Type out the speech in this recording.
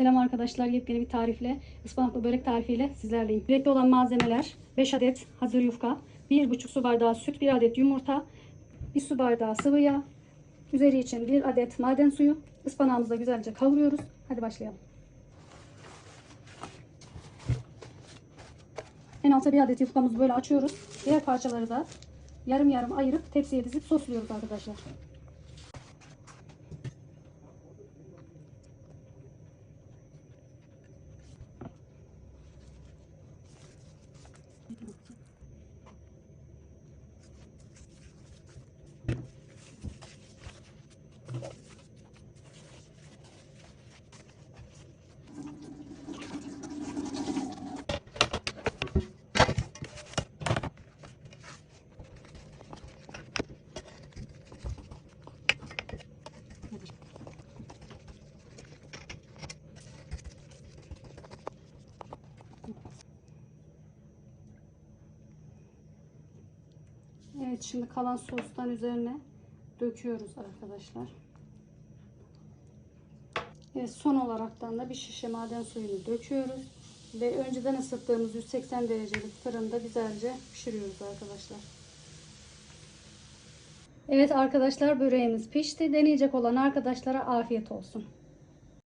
Selam arkadaşlar. Yepyeni bir tarifle, ıspanaklı börek tarifiyle sizlerleyim. Gerekli olan malzemeler 5 adet hazır yufka, 1,5 su bardağı süt, 1 adet yumurta, 1 su bardağı sıvı yağ, üzeri için 1 adet maden suyu. Ispanağımızı da güzelce kavuruyoruz. Hadi başlayalım. En alta bir adet yufkamızı böyle açıyoruz. Diğer parçaları da yarım yarım ayırıp tepsiye dizip sosluyoruz arkadaşlar. Evet şimdi kalan sostan üzerine döküyoruz arkadaşlar. Evet son olaraktan da bir şişe maden suyunu döküyoruz. Ve önceden ısıttığımız 180 derecelik fırında güzelce pişiriyoruz arkadaşlar. Evet arkadaşlar böreğimiz pişti. Deneyecek olan arkadaşlara afiyet olsun.